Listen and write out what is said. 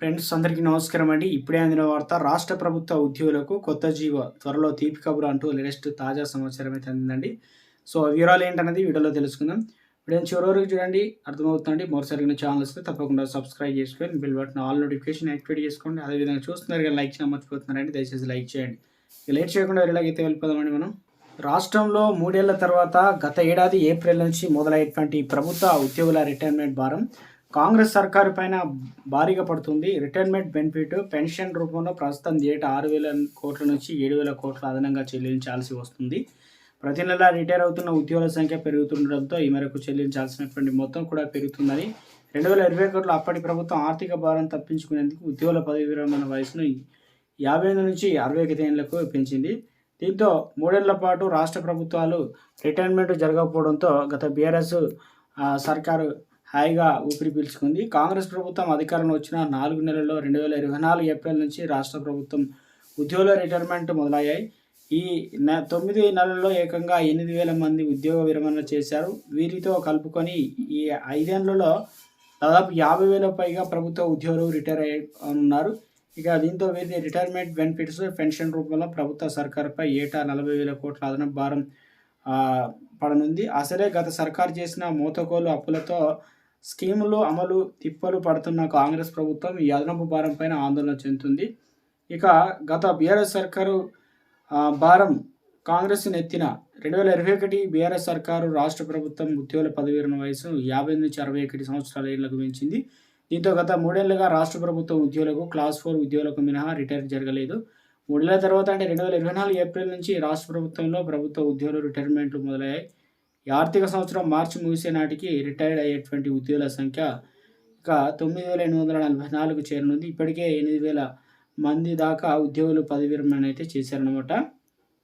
Friends అందరికీ నమస్కారం అండి. ఇప్పుడే అందిన వార్త రాష్ట్ర ప్రభుత్వ ఉద్యోగులకు కొత్త జీవ త్వరలో తీపి కబురు అంటూ లేటెస్ట్ తాజా సమాచారం అయితే అందిందండి. సో ఆ వివరాలు ఏంటనేది వీడియోలో తెలుసుకుందాం. ఇప్పుడు చివరి వరకు చూడండి. అర్థమవుతుందండి. మరోసారి ఛానల్ వస్తే తప్పకుండా సబ్స్క్రైబ్ చేసుకొని bell button all notification activate చేసుకోండి. అదేవిధంగా చూస్తున్నారు కానీ లైక్ చేయడం మర్చిపోతున్నారండి. దయచేసి లైక్ చేయండి. లేట్ చేయకుండా ఎలాగైతే వెళ్ళిపోదామండి మనం? రాష్ట్రంలో మూడేళ్ళ తర్వాత గత ఏడాది ఏప్రిల్ నుంచి మొదలైనటువంటి ప్రభుత్వ ఉద్యోగుల రిటైర్మెంట్ భారం కాంగ్రెస్ సర్కారు పైన భారీగా పడుతుంది. రిటైర్మెంట్ బెనిఫిట్ పెన్షన్ రూపంలో ప్రస్తుతం ఏటా ఆరు వేల కోట్ల నుంచి ఏడు వేల కోట్ల అదనంగా చెల్లించాల్సి వస్తుంది. ప్రతి నెల రిటైర్ అవుతున్న ఉద్యోగుల సంఖ్య పెరుగుతుండడంతో ఈ మేరకు చెల్లించాల్సినటువంటి మొత్తం కూడా పెరుగుతుందని రెండు వేల ఇరవై ఒకటిలో అప్పటి ప్రభుత్వం ఆర్థిక భారం తప్పించుకునేందుకు ఉద్యోగుల పదవి విరమణ వయసును యాభై ఎనిమిది నుంచి అరవై ఐదు ఏళ్ళకు పెంచింది. దీంతో మూడేళ్ళ పాటు రాష్ట్ర ప్రభుత్వాలు రిటైర్మెంట్ జరగకపోవడంతో గత బీఆర్ఎస్ సర్కారు హాయిగా ఊపిరి పీల్చుకుంది. కాంగ్రెస్ ప్రభుత్వం అధికారంలో వచ్చిన నాలుగు నెలల్లో రెండు వేల ఇరవై నాలుగు ఏప్రిల్ నుంచి రాష్ట్ర ప్రభుత్వం ఉద్యోగుల రిటైర్మెంట్ మొదలయ్యాయి. ఈ నె తొమ్మిది నెలల్లో ఏకంగా ఎనిమిది వేల మంది ఉద్యోగ విరమణ చేశారు. వీరితో కలుపుకొని ఈ ఐదేళ్ళలో దాదాపు యాభై వేల పైగా ప్రభుత్వ ఉద్యోగులు రిటైర్ అయ్యి ఉన్నారు. ఇక దీంతో వీరి రిటైర్మెంట్ బెనిఫిట్స్ పెన్షన్ రూపంలో ప్రభుత్వ సర్కారుపై ఏటా నలభై వేల కోట్ల అదనపు భారం ఆ, పడనుంది. అసలే గత సర్కారు చేసిన మూతకోలు అప్పులతో స్కీములు అమలు తిప్పలు పడుతున్న కాంగ్రెస్ ప్రభుత్వం ఈ అదనపు భారం పైన ఆందోళన చెందుతుంది. ఇక గత బీఆర్ఎస్ సర్కారు భారం కాంగ్రెస్ నెత్తిన రెండు వేల ఇరవై ఒకటి బీఆర్ఎస్ సర్కారు రాష్ట్ర ప్రభుత్వం ఉద్యోగుల పదవీరణ వయసు యాభై నుంచి అరవై ఒకటి సంవత్సరాల ఏళ్ళకు పెంచింది దీంతో గత మూడేళ్ళుగా రాష్ట్ర ప్రభుత్వం ఉద్యోగులకు క్లాస్ ఫోర్ ఉద్యోగులకు మినహా రిటైర్ జరగలేదు. మూడేళ్ళ తర్వాత అంటే రెండు వేల ఇరవై నాలుగు ఏప్రిల్ నుంచి రాష్ట్ర ప్రభుత్వంలో ప్రభుత్వ ఉద్యోగుల రిటైర్మెంట్లు మొదలయ్యాయి. ఈ ఆర్థిక సంవత్సరం మార్చి ముగిసే నాటికి రిటైర్డ్ అయ్యేటువంటి ఉద్యోగుల సంఖ్య ఇక తొమ్మిది వేల ఎనిమిది వందల నలభై నాలుగు చేరనుంది. ఇప్పటికే ఎనిమిది వేల మంది దాకా ఉద్యోగులు పదవి విరమణ అయితే చేశారనమాట